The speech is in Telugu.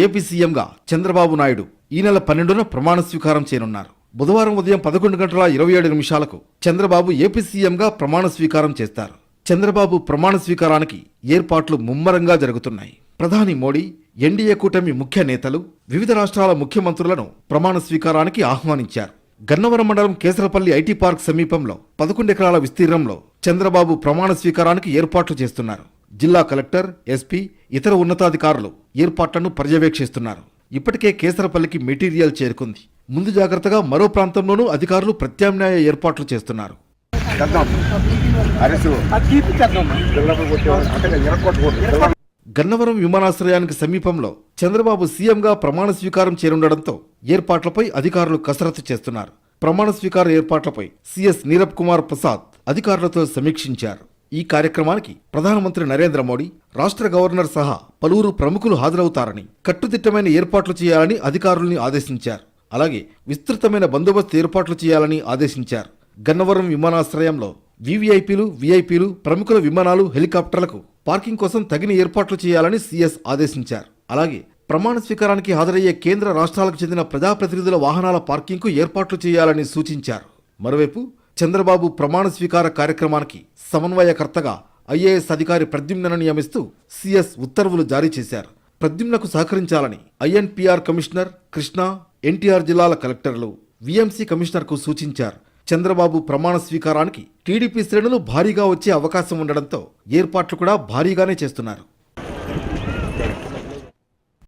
ఏపీ సీఎంగా చంద్రబాబు నాయుడు ఈ నెల పన్నెండున ప్రమాణ స్వీకారం చేయనున్నారు. బుధవారం ఉదయం పదకొండు గంటల ఇరవై ఏడు నిమిషాలకు చంద్రబాబు ఏపీ సీఎంగా ప్రమాణ స్వీకారం చేస్తారు. చంద్రబాబు ప్రమాణ స్వీకారానికి ఏర్పాట్లు ముమ్మరంగా జరుగుతున్నాయి. ప్రధాని మోడీ ఎన్డీఏ కూటమి ముఖ్య నేతలు వివిధ రాష్ట్రాల ముఖ్యమంత్రులను ప్రమాణ స్వీకారానికి ఆహ్వానించారు. గన్నవరం మండలం కేసరపల్లి ఐటీ పార్క్ సమీపంలో పదకొండు ఎకరాల విస్తీర్ణంలో చంద్రబాబు ప్రమాణ స్వీకారానికి ఏర్పాట్లు చేస్తున్నారు. జిల్లా కలెక్టర్ ఎస్పీ ఇతర ఉన్నతాధికారులు ఏర్పాట్లను పర్యవేక్షిస్తున్నారు. ఇప్పటికే కేసరపల్లికి మెటీరియల్ చేరుకుంది. ముందు జాగ్రత్తగా మరో ప్రాంతంలోనూ అధికారులు ప్రత్యామ్నాయ ఏర్పాట్లు చేస్తున్నారు. గన్నవరం విమానాశ్రయానికి సమీపంలో చంద్రబాబు సీఎంగా ప్రమాణ స్వీకారం చేరుండడంతో ఏర్పాట్లపై అధికారులు కసరత్తు చేస్తున్నారు. ప్రమాణ స్వీకార ఏర్పాట్లపై సీఎస్ నీరబ్ కుమార్ ప్రసాద్ అధికారులతో సమీక్షించారు. ఈ కార్యక్రమానికి ప్రధానమంత్రి నరేంద్ర మోడీ రాష్ట్ర గవర్నర్ సహా పలువురు ప్రముఖులు హాజరవుతారని కట్టుదిట్టమైన ఏర్పాట్లు చేయాలని అధికారుల్ని ఆదేశించారు. అలాగే విస్తృతమైన బందోబస్తు ఏర్పాట్లు చేయాలని ఆదేశించారు. గన్నవరం విమానాశ్రయంలో వివిఐపీలు విఐపీలు ప్రముఖుల విమానాలు హెలికాప్టర్లకు పార్కింగ్ కోసం తగిన ఏర్పాట్లు చేయాలని సీఎస్ ఆదేశించారు. అలాగే ప్రమాణ స్వీకారానికి హాజరయ్యే కేంద్ర రాష్ట్రాలకు చెందిన ప్రజాప్రతినిధుల వాహనాల పార్కింగ్కు ఏర్పాట్లు చేయాలని సూచించారు. మరోవైపు చంద్రబాబు ప్రమాణ స్వీకార కార్యక్రమానికి సమన్వయకర్తగా ఐఏఎస్ అధికారి ప్రద్యుమ్నను నియమిస్తూ సీఎస్ ఉత్తర్వులు జారీ చేశారు. ప్రద్యుమ్నకు సహకరించాలని ఐఎన్పిఆర్ కమిషనర్ కృష్ణా ఎన్టీఆర్ జిల్లాల కలెక్టర్లు విఎంసీ కమిషనర్కు సూచించారు. చంద్రబాబు ప్రమాణ స్వీకారానికి టీడీపీ శ్రేణులు భారీగా వచ్చే అవకాశం ఉండడంతో ఏర్పాట్లు కూడా భారీగానే చేస్తున్నారు.